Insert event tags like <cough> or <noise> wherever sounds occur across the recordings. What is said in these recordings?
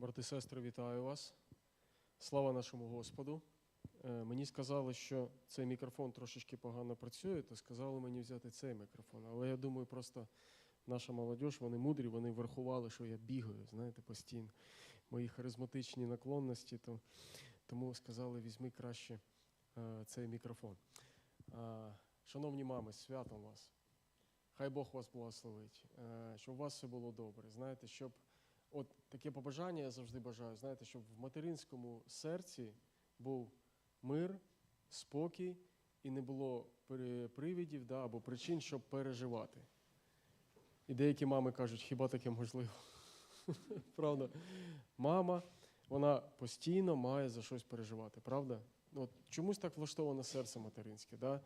Брати сестри, вітаю вас. Слава нашому Господу. Е, Мені сказали, що цей мікрофон трошечки погано працює, то сказали мені взяти цей мікрофон. Але я думаю, просто наша молодь, вони мудрі, вони врахували, що я бігаю, знаєте, постійно. Мої харизматичні наклонності, то, тому сказали, візьми краще е, цей мікрофон. Е, Шановні мами, святом вас. Хай Бог вас благословить, щоб у вас все було добре. Знаєте, щоб от таке побажання я завжди бажаю, знаєте, щоб в материнському серці був мир, спокій і не було привідів да, або причин, щоб переживати. І деякі мами кажуть, хіба таке можливо? <laughs> Правда? Мама, вона постійно має за щось переживати, правда? От чомусь так влаштоване серце материнське. Да?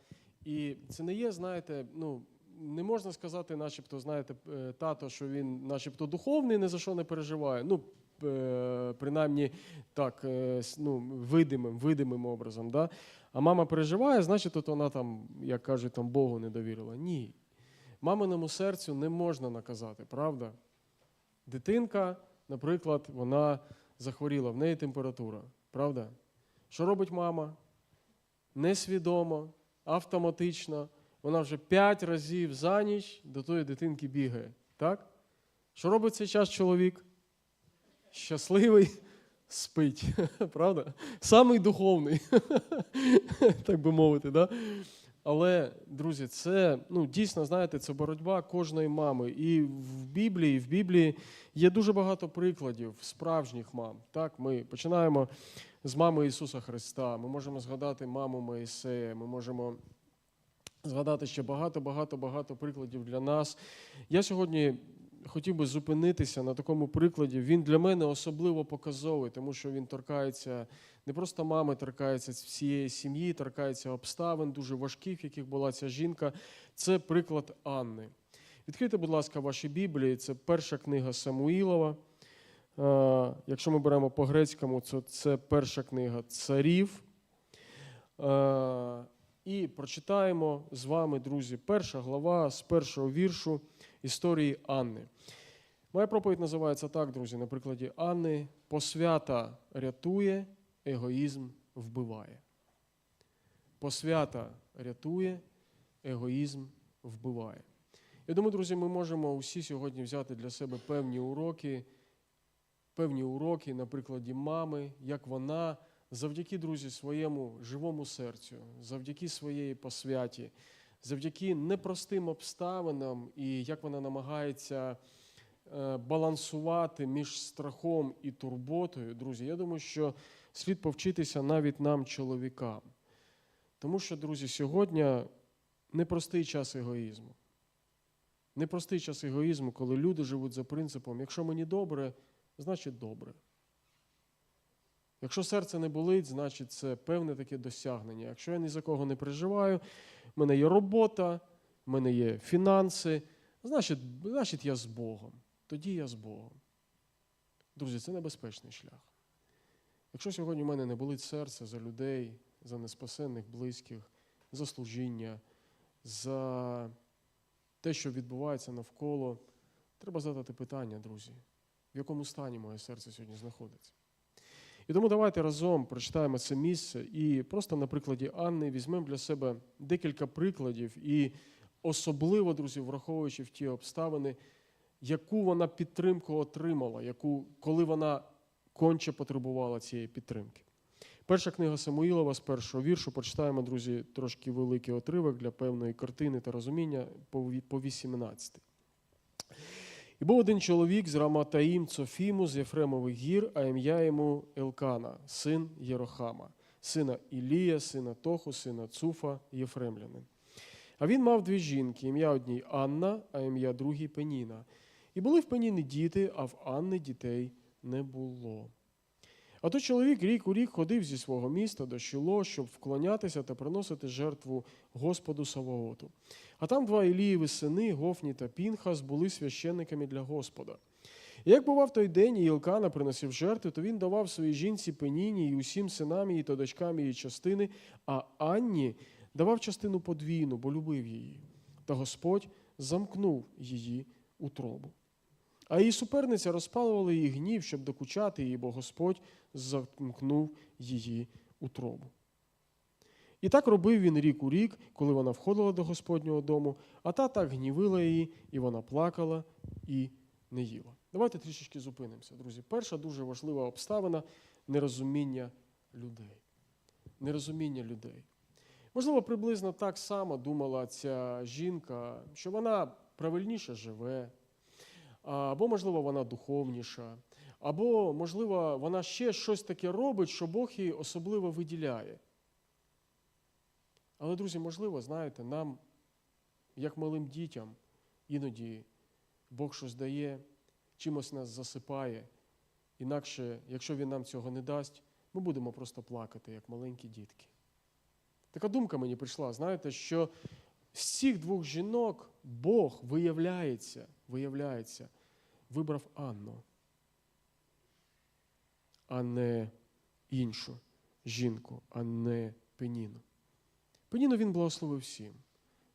І це не є, знаєте, ну, не можна сказати, начебто, знаєте, е, тато, що він начебто духовний, ні за що не переживає. Ну, е, принаймні так, е, ну, видимим, видимим образом. Да? А мама переживає, значить, от вона там, як кажуть, там Богу не довірила. Ні. Маминому серцю не можна наказати, правда? Дитинка, наприклад, вона захворіла, в неї температура, правда? Що робить мама? Несвідомо, автоматично. Вона вже п'ять разів за ніч до тої дитинки бігає. Так? Що робить цей час чоловік? Щасливий <laughs> спить. <laughs> Правда? Самий духовний, <laughs> так би мовити. Да? Але, друзі, це ну, дійсно, знаєте, це боротьба кожної мами. І в Біблії, в Біблії є дуже багато прикладів справжніх мам. Так, ми починаємо з мами Ісуса Христа. Ми можемо згадати маму Моїсея, ми можемо згадати ще багато, багато, багато прикладів для нас. Я сьогодні хотів би зупинитися на такому прикладі. Він для мене особливо показовий, тому що він торкається не просто мами, торкається всієї сім'ї, торкається обставин дуже важких, яких була ця жінка. Це приклад Анни. Відкрийте, будь ласка, ваші Біблії. Це перша книга Самуїлова. Е, Якщо ми беремо по грецькому, то це перша книга царів. І прочитаємо з вами, друзі, перша глава з першого віршу історії Анни. Моя проповідь називається так, друзі, на прикладі Анни. Посвята рятує, егоїзм вбиває. Посвята рятує, егоїзм вбиває. Я думаю, друзі, ми можемо усі сьогодні взяти для себе певні уроки, певні уроки на прикладі мами, як вона завдяки, друзі, своєму живому серцю, завдяки своєї посвяті, завдяки непростим обставинам і як вона намагається е, балансувати між страхом і турботою, друзі, я думаю, що слід повчитися навіть нам, чоловікам. Тому що, друзі, сьогодні непростий час егоїзму. Непростий час егоїзму, коли люди живуть за принципом, якщо мені добре, значить добре. Якщо серце не болить, значить це певне таке досягнення. Якщо я ні за кого не переживаю, в мене є робота, в мене є фінанси, значить, значить я з Богом. Тоді я з Богом. Друзі, це небезпечний шлях. Якщо сьогодні в мене не болить серце за людей, за неспасенних близьких, за служіння, за те, що відбувається навколо, треба задати питання, друзі, в якому стані моє серце сьогодні знаходиться. І тому давайте разом прочитаємо це місце і просто на прикладі Анни візьмемо для себе декілька прикладів, і особливо, друзі, враховуючи в ті обставини, яку вона підтримку отримала, яку, коли вона конче потребувала цієї підтримки. Перша книга Самуїлова з першого віршу прочитаємо, друзі, трошки великий отривок для певної картини та розуміння по ві- по 18. І був один чоловік з Раматаїм Цофіму з Єфремових гір, а ім'я йому Елкана, син Єрохама, сина Ілія, сина Тоху, сина Цуфа, Єфремлянин. А він мав дві жінки, ім'я одній Анна, а ім'я другій Пеніна. І були в Пеніни діти, а в Анни дітей не було. А той чоловік рік у рік ходив зі свого міста до Шило, щоб вклонятися та приносити жертву Господу Саваоту. А там два Ілієві сини, Гофні та Пінхас, були священниками для Господа. І як бував той день, і Ілкана приносив жертви, то він давав своїй жінці Пеніні і усім синам її та дочкам її частини, а Анні давав частину подвійну, бо любив її. Та Господь замкнув її утробу. А її суперниця розпалювала її гнів, щоб докучати її, бо Господь замкнув її утробу. І так робив він рік у рік, коли вона входила до Господнього дому, а та так гнівила її, і вона плакала і не їла. Давайте трішечки зупинимося, друзі. Перша дуже важлива обставина нерозуміння людей. Нерозуміння людей. Можливо, приблизно так само думала ця жінка, що вона правильніше живе, або, можливо, вона духовніша, або, можливо, вона ще щось таке робить, що Бог її особливо виділяє. Але, друзі, можливо, знаєте, нам, як малим дітям, іноді Бог щось дає, чимось нас засипає. Інакше, якщо Він нам цього не дасть, ми будемо просто плакати, як маленькі дітки. Така думка мені прийшла, знаєте, що з цих двох жінок Бог виявляється, виявляється, вибрав Анну, а не іншу жінку, а не Пеніну. Пеніну він благословив всім.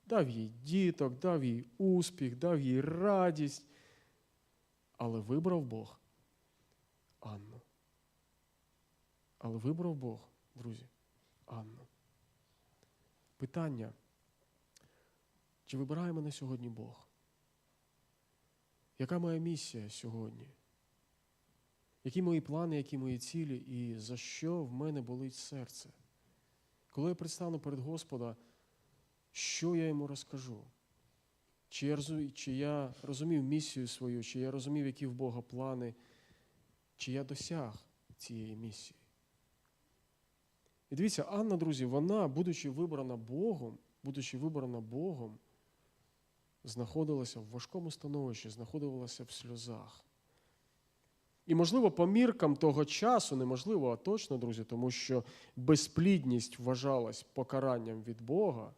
Дав їй діток, дав їй успіх, дав їй радість. Але вибрав Бог Анну. Але вибрав Бог, друзі, Анну. Питання, чи вибирає мене сьогодні Бог? Яка моя місія сьогодні? Які мої плани, які мої цілі, і за що в мене болить серце? Коли я предстану перед Господа, що я йому розкажу? Чи я, чи я розумів місію свою, чи я розумів, які в Бога плани, чи я досяг цієї місії? І дивіться, Анна, друзі, вона, будучи вибрана Богом, будучи вибрана Богом, знаходилася в важкому становищі, знаходилася в сльозах. І, можливо, по міркам того часу, неможливо, а точно, друзі, тому що безплідність вважалась покаранням від Бога,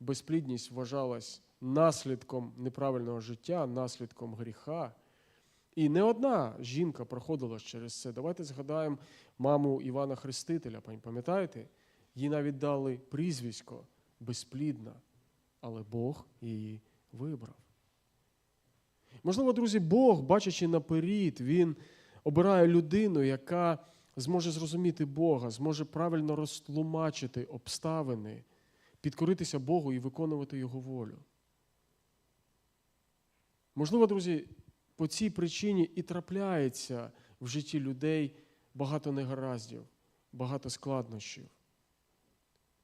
безплідність вважалась наслідком неправильного життя, наслідком гріха. І не одна жінка проходила через це. Давайте згадаємо маму Івана Хрестителя, пам'ятаєте? Їй навіть дали прізвисько безплідна, але Бог її вибрав. Можливо, друзі, Бог, бачачи наперед, Він обирає людину, яка зможе зрозуміти Бога, зможе правильно розтлумачити обставини, підкоритися Богу і виконувати Його волю. Можливо, друзі, по цій причині і трапляється в житті людей багато негараздів, багато складнощів.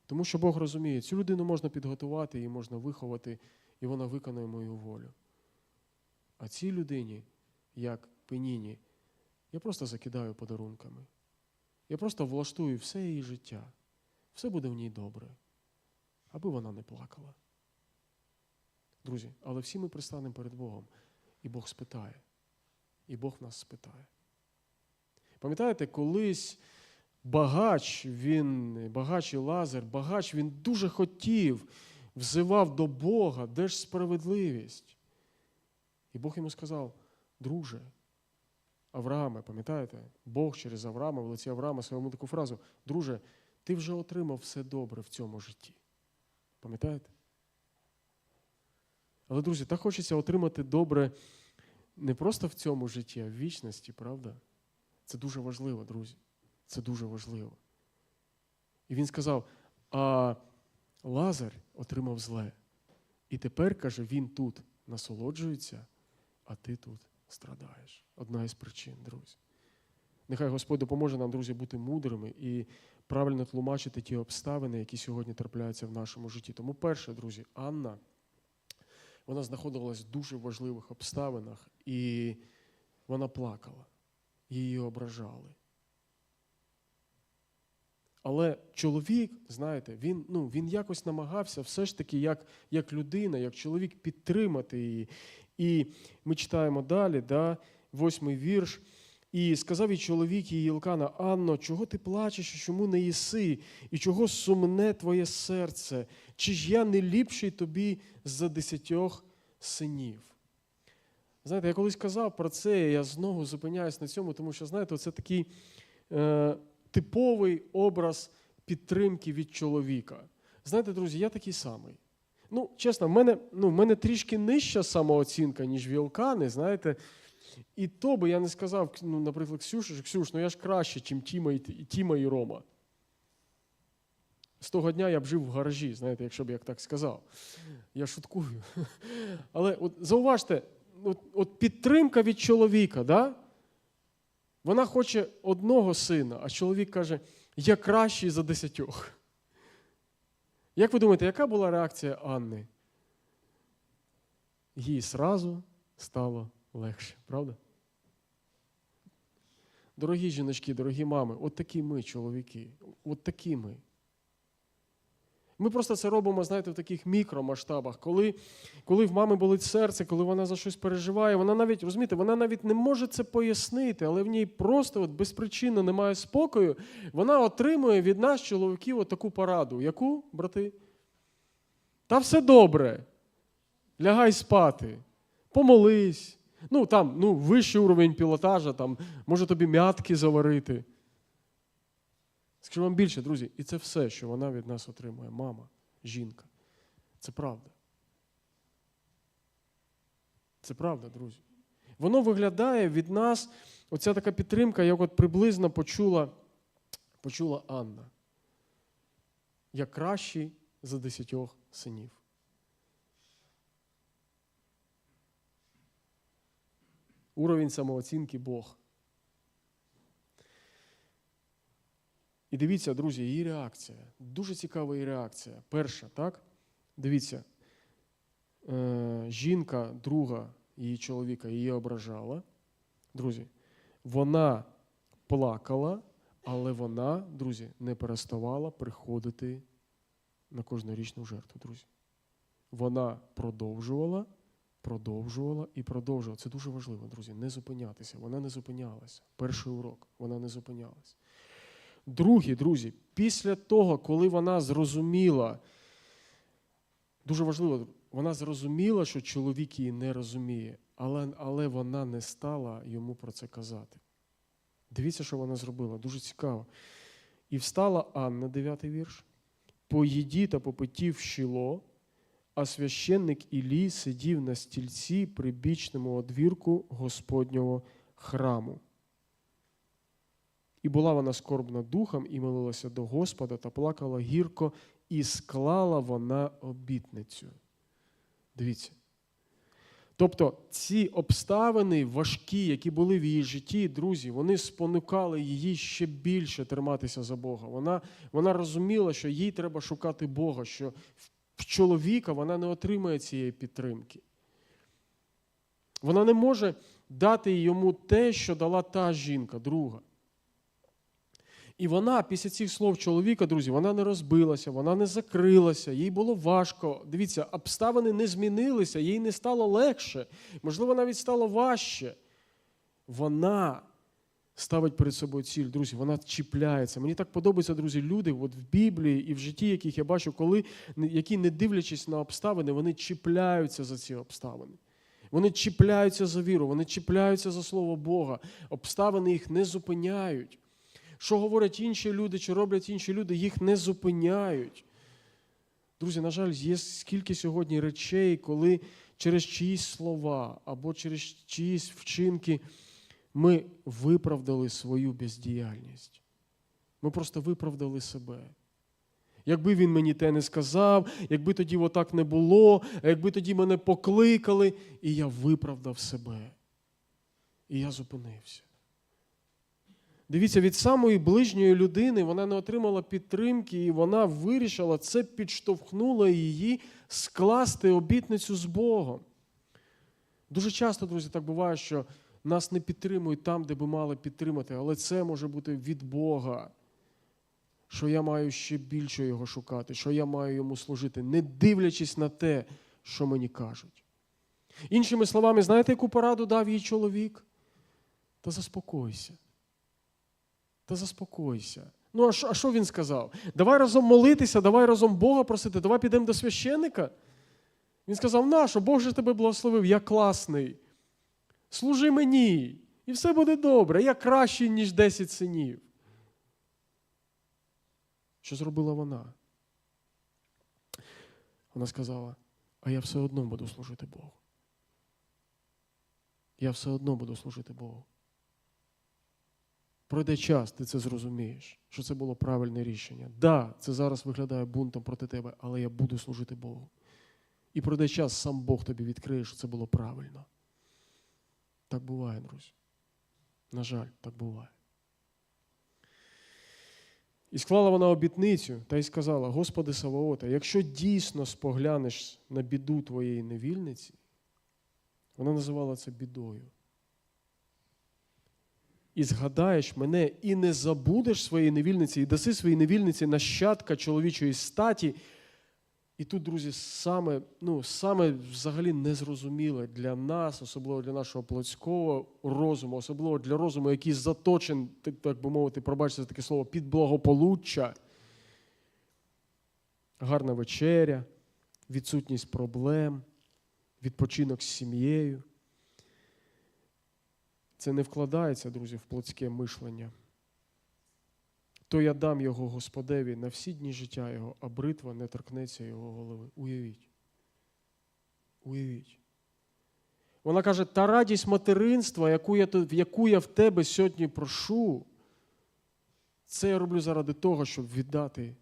Тому що Бог розуміє, цю людину можна підготувати, її можна виховати, і вона виконує мою волю. А цій людині, як пеніні, я просто закидаю подарунками. Я просто влаштую все її життя. Все буде в ній добре, аби вона не плакала. Друзі, але всі ми пристанемо перед Богом, і Бог спитає. І Бог нас спитає. Пам'ятаєте, колись багач, він, багач і Лазар, багач, він дуже хотів, взивав до Бога, де ж справедливість? І Бог йому сказав, друже, Аврааме, пам'ятаєте? Бог через Авраама, в лиці Авраама своєму таку фразу, друже, ти вже отримав все добре в цьому житті. Пам'ятаєте? Але, друзі, так хочеться отримати добре не просто в цьому житті, а в вічності, правда? Це дуже важливо, друзі. Це дуже важливо. І він сказав: а Лазар отримав зле. І тепер, каже, він тут насолоджується, а ти тут страдаєш. Одна із причин, друзі. Нехай Господь допоможе нам, друзі, бути мудрими і правильно тлумачити ті обставини, які сьогодні трапляються в нашому житті. Тому, перше, друзі, Анна, вона знаходилась в дуже важливих обставинах, і вона плакала, її ображали. Але чоловік, знаєте, він ну, він якось намагався все ж таки, як як людина, як чоловік підтримати її. І ми читаємо далі, да, восьмий вірш. І сказав їй чоловік її Ілкана, Анно, чого ти плачеш, і чому не їси, і чого сумне твоє серце? Чи ж я не ліпший тобі за десятьох синів? Знаєте, я колись казав про це, і я знову зупиняюсь на цьому, тому що, знаєте, це такий е, типовий образ підтримки від чоловіка. Знаєте, друзі, я такий самий. Ну, чесно, в мене, ну, в мене трішки нижча самооцінка, ніж вілкани, знаєте. І то би я не сказав, ну, наприклад, Ксюші, що Ксюш, ну я ж краще, ніж Тіма і Тіма і Рома. З того дня я б жив в гаражі, знаєте, якщо б я так сказав. Я шуткую. <laughs> Але от зауважте, от, от підтримка від чоловіка, да? Вона хоче одного сина, а чоловік каже, я кращий за десятьох. Як ви думаєте, яка була реакція Анни? Їй сразу стало легше, правда? Дорогі жіночки, дорогі мами, от такі ми, чоловіки, от такі ми. Ми просто це робимо, знаєте, в таких мікромасштабах, коли, коли в мами болить серце, коли вона за щось переживає, вона навіть, розумієте, вона навіть не може це пояснити, але в ній просто от безпричинно немає спокою. Вона отримує від нас, чоловіків, от таку пораду. Яку, брати? Та все добре. Лягай спати, помолись. Ну, там, ну, вищий уровень пілотажа, там, може тобі м'ятки заварити. Скажу вам більше, друзі, і це все, що вона від нас отримує. Мама, жінка. Це правда. Це правда, друзі. Воно виглядає від нас, оця така підтримка, як от приблизно почула, почула Анна. Я кращий за десятьох синів. Уровень самооцінки Бог. І дивіться, друзі, її реакція. Дуже цікава її реакція. Перша, так? Дивіться, е, жінка, друга її чоловіка її ображала. Друзі, вона плакала, але вона, друзі, не переставала приходити на кожнорічну жертву, друзі. Вона продовжувала, продовжувала і продовжувала. Це дуже важливо, друзі, не зупинятися. Вона не зупинялася. Перший урок, вона не зупинялася. Другі, друзі, після того, коли вона зрозуміла, дуже важливо, вона зрозуміла, що чоловік її не розуміє, але, але вона не стала йому про це казати. Дивіться, що вона зробила, дуже цікаво. І встала Анна, 9 вірш, по їді та по питті щіло, а священник Ілій сидів на стільці при бічному одвірку Господнього храму. І була вона скорбна духом, і молилася до Господа та плакала гірко, і склала вона обітницю. Дивіться. Тобто ці обставини важкі, які були в її житті, друзі, вони спонукали її ще більше триматися за Бога. Вона, вона розуміла, що їй треба шукати Бога, що в чоловіка вона не отримає цієї підтримки. Вона не може дати йому те, що дала та жінка, друга. І вона після цих слов чоловіка, друзі, вона не розбилася, вона не закрилася, їй було важко. Дивіться, обставини не змінилися, їй не стало легше, можливо, навіть стало важче. Вона ставить перед собою ціль, друзі, вона чіпляється. Мені так подобаються, друзі, люди от в Біблії і в житті, яких я бачу, коли, які, не дивлячись на обставини, вони чіпляються за ці обставини. Вони чіпляються за віру, вони чіпляються за Слово Бога. Обставини їх не зупиняють. Що говорять інші люди, чи роблять інші люди, їх не зупиняють. Друзі, на жаль, є скільки сьогодні речей, коли через чиїсь слова або через чиїсь вчинки ми виправдали свою бездіяльність. Ми просто виправдали себе. Якби він мені те не сказав, якби тоді отак не було, якби тоді мене покликали, і я виправдав себе. І я зупинився. Дивіться, від самої ближньої людини вона не отримала підтримки, і вона вирішила, це підштовхнуло її скласти обітницю з Богом. Дуже часто, друзі, так буває, що нас не підтримують там, де би мали підтримати, але це може бути від Бога. Що я маю ще більше його шукати, що я маю йому служити, не дивлячись на те, що мені кажуть. Іншими словами, знаєте, яку пораду дав їй чоловік? Та заспокойся. Та заспокойся. Ну, а що, він сказав? Давай разом молитися, давай разом Бога просити, давай підемо до священника. Він сказав: нащо, Бог же тебе благословив, я класний. Служи мені, і все буде добре. Я кращий, ніж 10 синів. Що зробила вона? Вона сказала: а я все одно буду служити Богу. Я все одно буду служити Богу. Пройде час, ти це зрозумієш, що це було правильне рішення. Да, це зараз виглядає бунтом проти тебе, але я буду служити Богу. І пройде час, сам Бог тобі відкриє, що це було правильно. Так буває, друзі. На жаль, так буває. І склала вона обітницю та й сказала: Господи Саваота, якщо дійсно споглянеш на біду твоєї невільниці, вона називала це бідою. І згадаєш мене, і не забудеш своєї невільниці, і даси своїй невільниці нащадка чоловічої статі. І тут, друзі, саме, ну, саме взагалі незрозуміле для нас, особливо для нашого плотського розуму, особливо для розуму, який заточен, так, би мовити, пробачте за таке слово, під благополуччя, гарна вечеря, відсутність проблем, відпочинок з сім'єю. Це не вкладається, друзі, в плотське мишлення. То я дам його Господеві на всі дні життя його, а бритва не торкнеться його голови. Уявіть. Уявіть. Вона каже: та радість материнства, яку я, яку я в тебе сьогодні прошу, це я роблю заради того, щоб віддати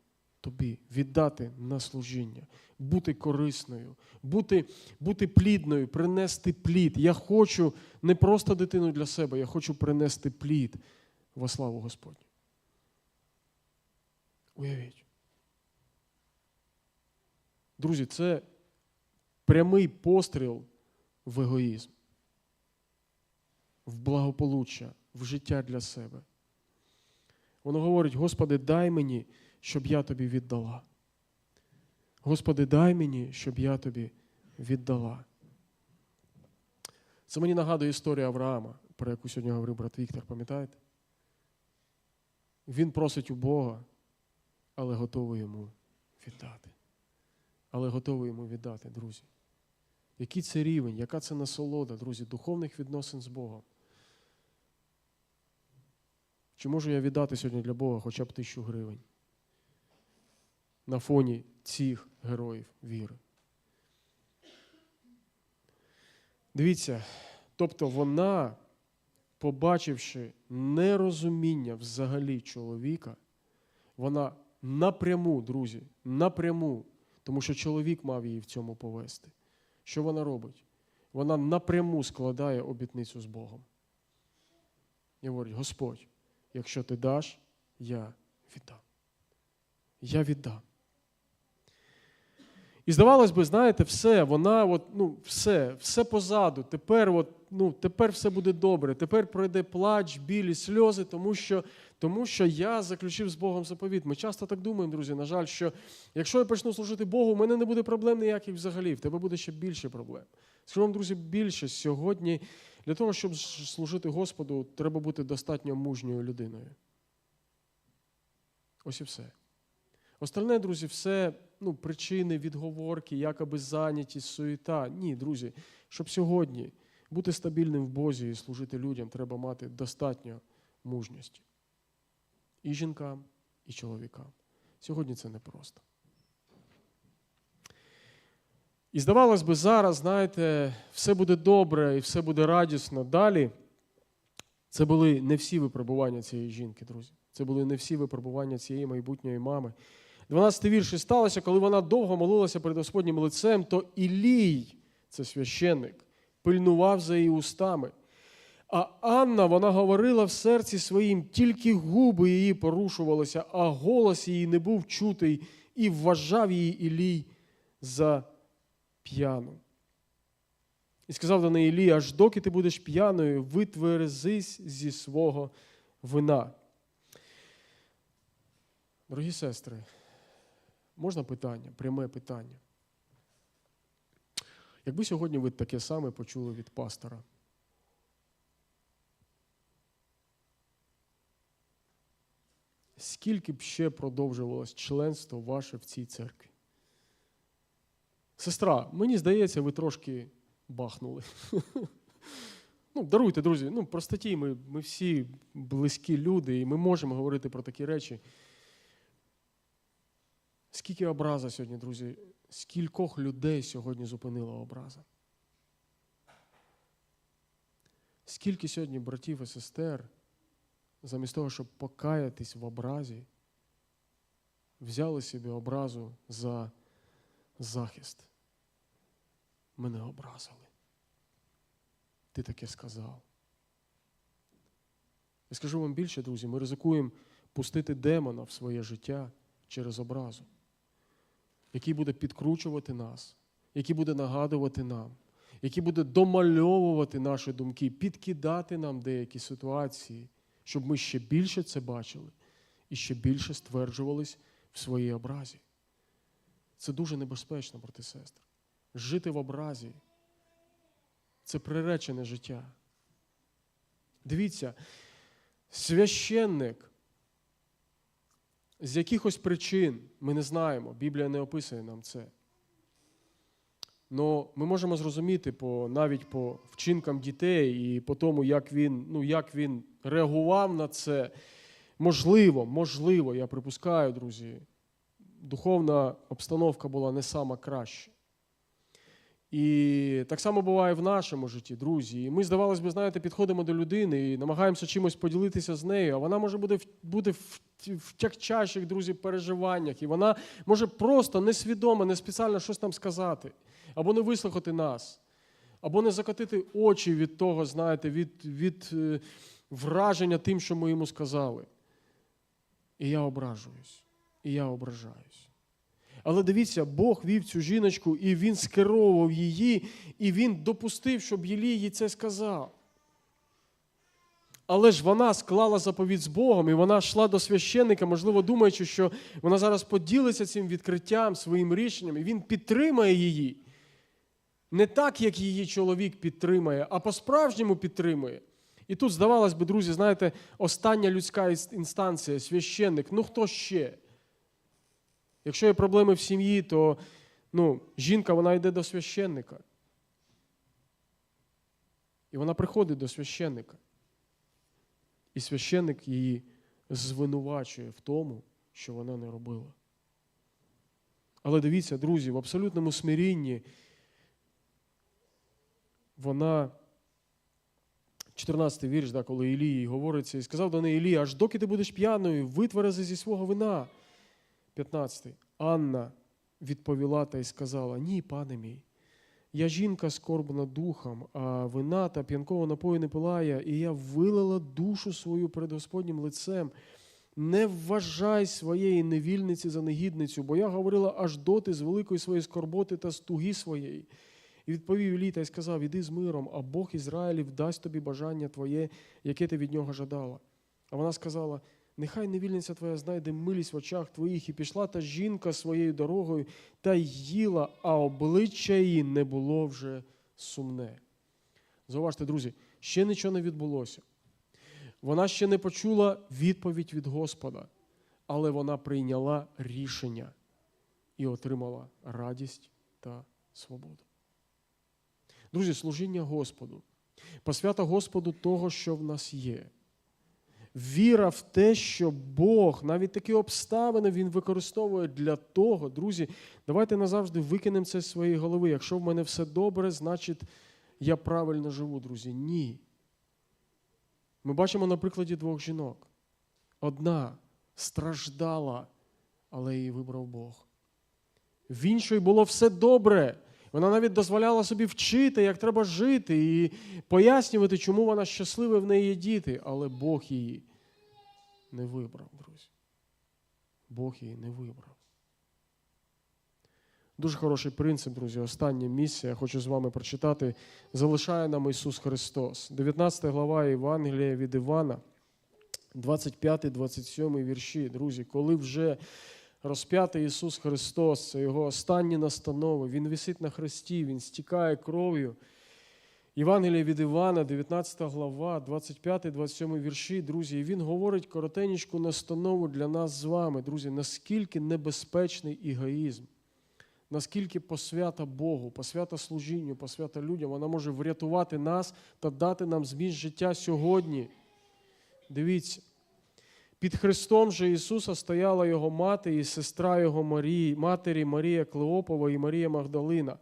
тобі, віддати на служіння, бути корисною, бути, бути плідною, принести плід. Я хочу не просто дитину для себе, я хочу принести плід во славу Господню. Уявіть. Друзі, це прямий постріл в егоїзм, в благополуччя, в життя для себе. Воно говорить: Господи, дай мені, щоб я тобі віддала. Господи, дай мені, щоб я тобі віддала. Це мені нагадує історію Авраама, про яку сьогодні говорив брат Віктор, пам'ятаєте? Він просить у Бога, але готовий йому віддати. Але готовий йому віддати, друзі. Який це рівень, яка це насолода, друзі, духовних відносин з Богом? Чи можу я віддати сьогодні для Бога хоча б тисячу гривень на фоні цих героїв віри? Дивіться, тобто вона, побачивши нерозуміння взагалі чоловіка, вона напряму, друзі, напряму, тому що чоловік мав її в цьому повести. Що вона робить? Вона напряму складає обітницю з Богом. І говорить: Господь, якщо ти даш, я віддам. Я віддам. І здавалось би, знаєте, все, вона, от, ну, все, все позаду. Тепер, от, ну, тепер все буде добре. Тепер пройде плач, білі, сльози, тому що, тому що я заключив з Богом заповіт. Ми часто так думаємо, друзі, на жаль, що якщо я почну служити Богу, у мене не буде проблем ніяких взагалі. В тебе буде ще більше проблем. Скажу вам, друзі, більше сьогодні для того, щоб служити Господу, треба бути достатньо мужньою людиною. Ось і все. Остальне, друзі, все ну, причини, відговорки, якоби зайнятість, суєта. Ні, друзі, щоб сьогодні бути стабільним в Бозі і служити людям, треба мати достатньо мужності. І жінкам, і чоловікам. Сьогодні це непросто. І здавалось би, зараз, знаєте, все буде добре і все буде радісно. Далі це були не всі випробування цієї жінки, друзі. Це були не всі випробування цієї майбутньої мами. 12 вірш і сталося, коли вона довго молилася перед Господнім лицем, то Ілій, це священник, пильнував за її устами. А Анна, вона говорила в серці своїм, тільки губи її порушувалися, а голос її не був чутий, і вважав її Ілій за п'яну. І сказав до неї Ілій, аж доки ти будеш п'яною, витверзись зі свого вина. Дорогі сестри, можна питання, пряме питання. Якби сьогодні ви таке саме почули від пастора? Скільки б ще продовжувалось членство ваше в цій церкві? Сестра, мені здається, ви трошки бахнули. <laughs> Ну, даруйте, друзі. Ну, простоті, ми, ми всі близькі люди, і ми можемо говорити про такі речі. Скільки образа сьогодні, друзі, скількох людей сьогодні зупинила образа? Скільки сьогодні братів і сестер, замість того, щоб покаятись в образі, взяли собі образу за захист? Мене образили. Ти таке сказав. Я скажу вам більше, друзі, ми ризикуємо пустити демона в своє життя через образу, який буде підкручувати нас, який буде нагадувати нам, який буде домальовувати наші думки, підкидати нам деякі ситуації, щоб ми ще більше це бачили і ще більше стверджувались в своїй образі. Це дуже небезпечно, брати сестри. Жити в образі це приречене життя. Дивіться, священник з якихось причин, ми не знаємо, Біблія не описує нам це. Но ми можемо зрозуміти по, навіть по вчинкам дітей і по тому, як він, ну, як він реагував на це. Можливо, можливо, я припускаю, друзі, духовна обстановка була не сама краща. І так само буває в нашому житті, друзі. І ми, здавалось би, знаєте, підходимо до людини і намагаємося чимось поділитися з нею, а вона може буде в- бути в, тягчайших, друзі, переживаннях, і вона може просто несвідомо, не спеціально щось там сказати, або не вислухати нас, або не закотити очі від того, знаєте, від, від е, враження тим, що ми йому сказали. І я ображуюсь, і я ображаюсь. Але дивіться, Бог вів цю жіночку, і він скеровував її, і він допустив, щоб Єлій це сказав. Але ж вона склала заповідь з Богом, і вона йшла до священника, можливо, думаючи, що вона зараз поділиться цим відкриттям, своїм рішенням, і він підтримає її. Не так, як її чоловік підтримає, а по-справжньому підтримує. І тут, здавалось би, друзі, знаєте, остання людська інстанція, священник, ну хто ще? Якщо є проблеми в сім'ї, то ну, жінка вона йде до священника. І вона приходить до священника. І священник її звинувачує в тому, що вона не робила. Але дивіться, друзі, в абсолютному смирінні вона, 14 вірш, да, коли Ілії говориться, і сказав до неї Ілія, аж доки ти будеш п'яною, витверези зі свого вина. 15. Анна відповіла та й сказала: Ні, пане мій, я жінка скорбна духом, а вина та п'янкового напою не пилає, і я вилила душу свою перед Господнім лицем. Не вважай своєї невільниці за негідницю, бо я говорила аж доти з великої своєї скорботи та стуги своєї. І відповів Ілій та й сказав: Іди з миром, а Бог Ізраїлів дасть тобі бажання твоє, яке ти від нього жадала. А вона сказала: Нехай невільниця твоя знайде милість в очах твоїх, і пішла та жінка своєю дорогою та їла, а обличчя її не було вже сумне. Зауважте, друзі, ще нічого не відбулося. Вона ще не почула відповідь від Господа, але вона прийняла рішення і отримала радість та свободу. Друзі, служіння Господу, посвята Господу того, що в нас є. Віра в те, що Бог, навіть такі обставини Він використовує для того, друзі, давайте назавжди викинемо це з своєї голови. Якщо в мене все добре, значить я правильно живу, друзі. Ні. Ми бачимо на прикладі двох жінок. Одна страждала, але її вибрав Бог. В іншої було все добре. Вона навіть дозволяла собі вчити, як треба жити, і пояснювати, чому вона щаслива в неї є діти, але Бог її не вибрав, друзі. Бог її не вибрав. Дуже хороший принцип, друзі. Остання місія, я хочу з вами прочитати. Залишає нам Ісус Христос. 19 глава Євангелія від Івана, 25-27 вірші. Друзі, коли вже розп'ятий Ісус Христос, це Його останні настанови, Він висить на хресті, Він стікає кров'ю. Євангелія від Івана, 19 глава, 25-27 вірші, друзі, і він говорить коротенечку настанову для нас з вами, друзі, наскільки небезпечний егоїзм, наскільки посвята Богу, посвята служінню, посвята людям, вона може врятувати нас та дати нам зміст життя сьогодні. Дивіться, Під Христом же Ісуса стояла його мати і сестра його Марії, матері Марія Клеопова і Марія Магдалина.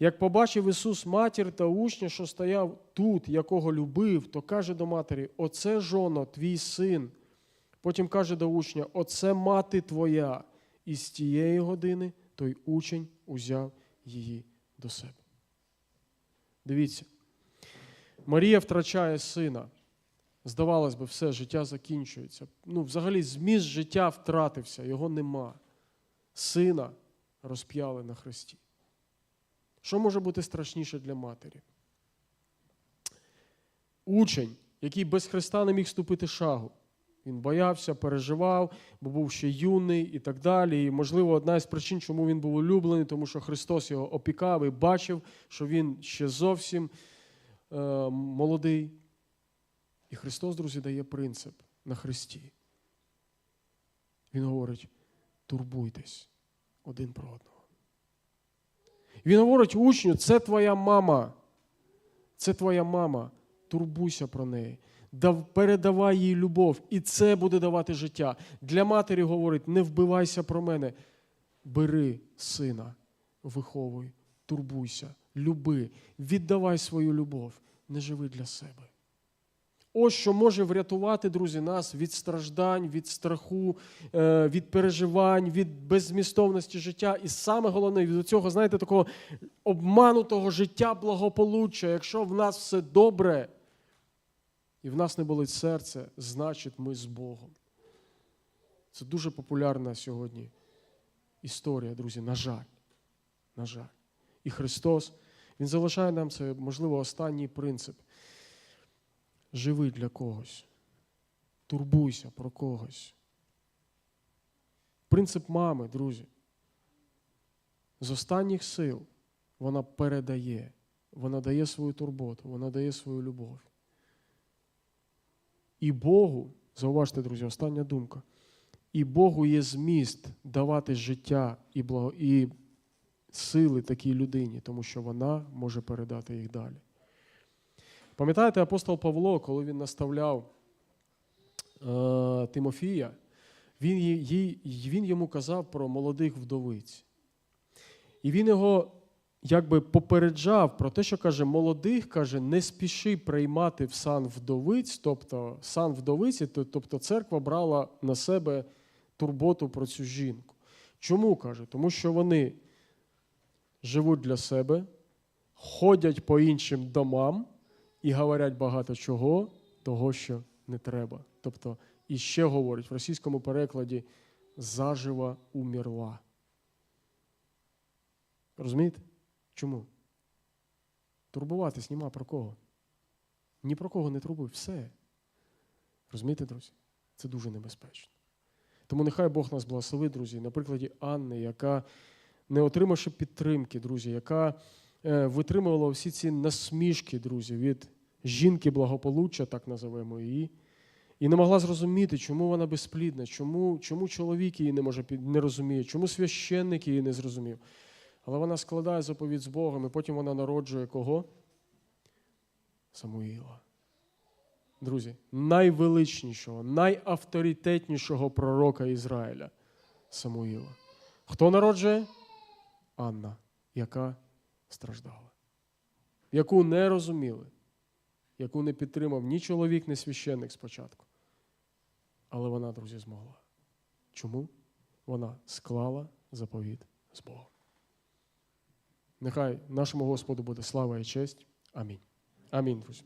Як побачив Ісус матір та учня, що стояв тут, якого любив, то каже до матері: Оце жоно, твій син. Потім каже до учня: Оце мати твоя. І з тієї години той учень узяв її до себе. Дивіться, Марія втрачає сина. Здавалось би, все, життя закінчується. Ну, взагалі, зміст життя втратився, його нема. Сина розп'яли на хресті. Що може бути страшніше для матері? Учень, який без Христа не міг ступити шагу. Він боявся, переживав, бо був ще юний і так далі. І, можливо, одна із причин, чому він був улюблений, тому що Христос його опікав і бачив, що він ще зовсім е, молодий. Христос, друзі, дає принцип на Христі. Він говорить: турбуйтесь один про одного. Він говорить учню, це твоя мама. Це твоя мама. Турбуйся про неї. Дав- Передавай їй любов, і це буде давати життя. Для матері говорить: не вбивайся про мене. Бери сина, виховуй, турбуйся, люби, віддавай свою любов, не живи для себе. Ось що може врятувати, друзі, нас від страждань, від страху, е, від переживань, від беззмістовності життя. І саме головне від цього, знаєте, такого обманутого життя благополуччя. Якщо в нас все добре і в нас не болить серце, значить ми з Богом. Це дуже популярна сьогодні історія, друзі. На жаль. На жаль. І Христос, Він залишає нам це, можливо, останній принцип. Живи для когось. Турбуйся про когось. Принцип мами, друзі. З останніх сил вона передає, вона дає свою турботу, вона дає свою любов. І Богу, зауважте, друзі, остання думка. І Богу є зміст давати життя і, благо, і сили такій людині, тому що вона може передати їх далі. Пам'ятаєте, апостол Павло, коли він наставляв е, Тимофія, він, їй- він йому казав про молодих вдовиць. І він його якби попереджав про те, що каже, молодих каже, не спіши приймати в сан вдовиць, тобто сан вдовиці, тобто церква брала на себе турботу про цю жінку. Чому каже? Тому що вони живуть для себе, ходять по іншим домам і говорять багато чого, того, що не треба. Тобто, і ще говорять в російському перекладі зажива умерла. Розумієте? Чому? Турбуватись нема про кого. Ні про кого не турбуй. Все. Розумієте, друзі? Це дуже небезпечно. Тому нехай Бог нас благословить, друзі, на прикладі Анни, яка, не отримавши підтримки, друзі, яка е, витримувала всі ці насмішки, друзі, від жінки благополуччя, так називаємо її, і не могла зрозуміти, чому вона безплідна, чому, чому чоловік її не може не розуміє, чому священник її не зрозумів. Але вона складає заповідь з Богом, і потім вона народжує кого? Самуїла. Друзі, найвеличнішого, найавторитетнішого пророка Ізраїля Самуїла. Хто народжує? Анна, яка страждала, яку не розуміли, яку не підтримав ні чоловік, ні священник спочатку. Але вона, друзі, змогла. Чому? Вона склала заповіт з Богом. Нехай нашому Господу буде слава і честь. Амінь. Амінь, друзі.